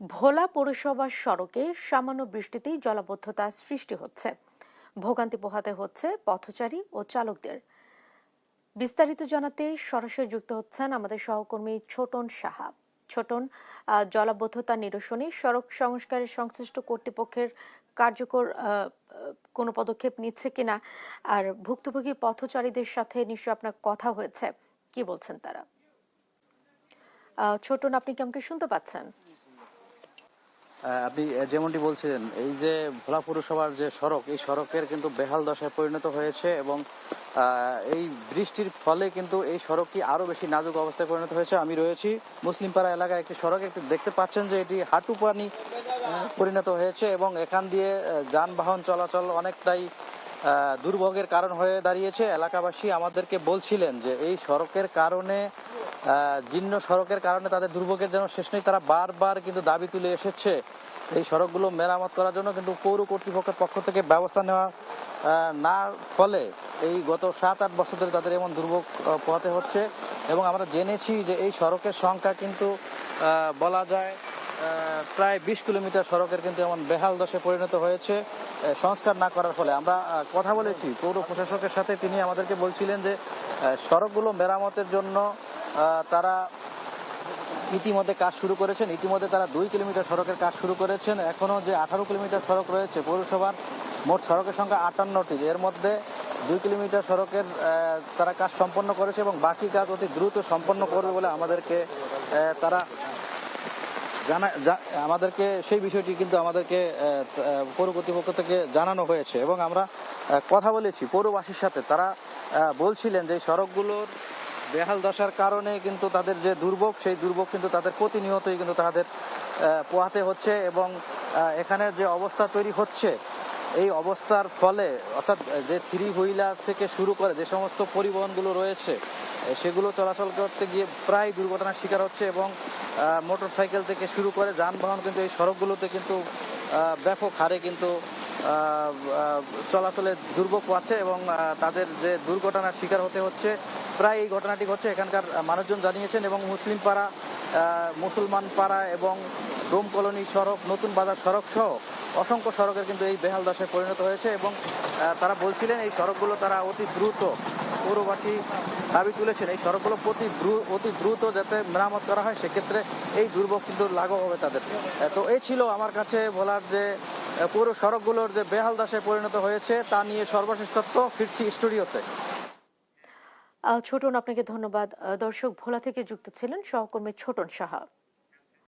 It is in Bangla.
ভোলা পৌরসভার সড়কে সামান্য বৃষ্টিতেই জলাবদ্ধতা সৃষ্টি হচ্ছে। ভোগান্তি পোহাতে হচ্ছে পথচারী ও চালকদের। বিস্তারিত জানাতে সরাসরি যুক্ত হচ্ছেন আমাদের সহকর্মী ছোটন সাহা। ছোটন জলাবদ্ধতা নিরসনে সড়ক সংস্কারের সংশ্লিষ্ট কর্তৃপক্ষের কার্যকর কোনো পদক্ষেপ নিচ্ছে কিনা আর ভুক্তভোগী পথচারীদের সাথে নিশ্চয় আপনার কথা হয়েছে, কি বলছেন তারা? ছোটন, আপনি কি আমাকে শুনতে পাচ্ছেন? আপনি যেমনটি বলছিলেন, এই যে ভোলা পৌরসভার যে সড়ক, এই সড়কের কিন্তু বেহাল দশায় পরিণত হয়েছে এবং এই বৃষ্টির ফলে কিন্তু এই সড়কটি আরও বেশি নাজুক অবস্থায় পরিণত হয়েছে। আমি রয়েছি মুসলিমপাড়া এলাকায় একটি সড়ক, একটি দেখতে পাচ্ছেন যে এটি হাঁটু পানি পরিণত হয়েছে এবং এখান দিয়ে যানবাহন চলাচল অনেকটাই দুর্ভোগের কারণ হয়ে দাঁড়িয়েছে। এলাকাবাসী আমাদেরকে বলছিলেন যে এই সড়কের কারণে জীর্ণ সড়কের কারণে তাদের দুর্ভোগের যেন শেষ নেই, তারা বারবার কিন্তু দাবি তুলে এসেছে এই সড়কগুলো মেরামত করার জন্য। কিন্তু পৌর কর্তৃপক্ষের পক্ষ থেকে ব্যবস্থা নেওয়া না ফলে এই গত সাত, আট বছর ধরে তাদের এমন দুর্ভোগ পোহাতে হচ্ছে। এবং আমরা জেনেছি যে এই সড়কের সংখ্যা কিন্তু বলা যায় প্রায় বিশ কিলোমিটার সড়কের কিন্তু এমন বেহাল দশে পরিণত হয়েছে সংস্কার না করার ফলে। আমরা কথা বলেছি, পৌর প্রশাসকের সাথে তিনি আমাদেরকে বলছিলেন যে সড়কগুলো মেরামতের জন্য তারা ইতিমধ্যে কাজ শুরু করেছেন। ইতিমধ্যে তারা দুই কিলোমিটার সড়কের কাজ শুরু করেছেন। এখনও যে আঠারো কিলোমিটার সড়ক রয়েছে পৌরসভার, মোট সড়কের সংখ্যা আটান্নটি। এর মধ্যে দুই কিলোমিটার সড়কের তারা কাজ সম্পন্ন করেছে এবং বাকি কাজ অতি দ্রুত সম্পন্ন করবে বলে আমাদেরকে তারা জানা আমাদেরকে সেই বিষয়টি কিন্তু আমাদেরকে পৌর কর্তৃপক্ষ থেকে জানানো হয়েছে। এবং আমরা কথা বলেছি পৌরবাসীর সাথে। তারা বলছিলেন যে সড়কগুলোর বেহাল দশার কারণে কিন্তু তাদের যে দুর্ভোগ, সেই দুর্ভোগ কিন্তু তাদের প্রতিনিয়তই কিন্তু তাদের পোহাতে হচ্ছে এবং এখানের যে অবস্থা তৈরি হচ্ছে, এই অবস্থার ফলে, অর্থাৎ যে থ্রি হুইলার থেকে শুরু করে যে সমস্ত পরিবহনগুলো রয়েছে সেগুলো চলাচল করতে গিয়ে প্রায় দুর্ঘটনার শিকার হচ্ছে এবং মোটর সাইকেল থেকে শুরু করে যানবাহন কিন্তু এই সড়কগুলোতে কিন্তু ব্যাপক হারে কিন্তু চলাচলে দুর্ভোগ পাচ্ছে এবং তাদের যে দুর্ঘটনার শিকার হতে হচ্ছে, প্রায় এই ঘটনাটি ঘটছে এখানকার মানুষজন জানিয়েছেন এবং মুসলিম পাড়া মুসলমান পাড়া এবং ডোম কলোনি সড়ক, নতুন বাজার সড়ক সহ অসংখ্য সড়কের কিন্তু এই বেহাল দশায় পরিণত হয়েছে এবং তারা বলছিলেন এই সড়কগুলো তারা অতি দ্রুত পৌরবাসী দাবি তুলেছেন। এই সড়কগুলো প্রতি অতি দ্রুত যাতে মেরামত করা হয়, সেক্ষেত্রে এই দুর্ভোগ কিন্তু লাঘব হবে তাদের। তো এই ছিল আমার কাছে বলার যে পুরো সড়কগুলোর যে বেহাল দশায় পরিণত হয়েছে, তা নিয়ে সর্বশেষ তথ্য ফিরছি স্টুডিওতে। ছোটন আপনাকে ধন্যবাদ। দর্শক ভোলা থেকে যুক্ত ছিলেন সহকর্মী ছোটন সাহা।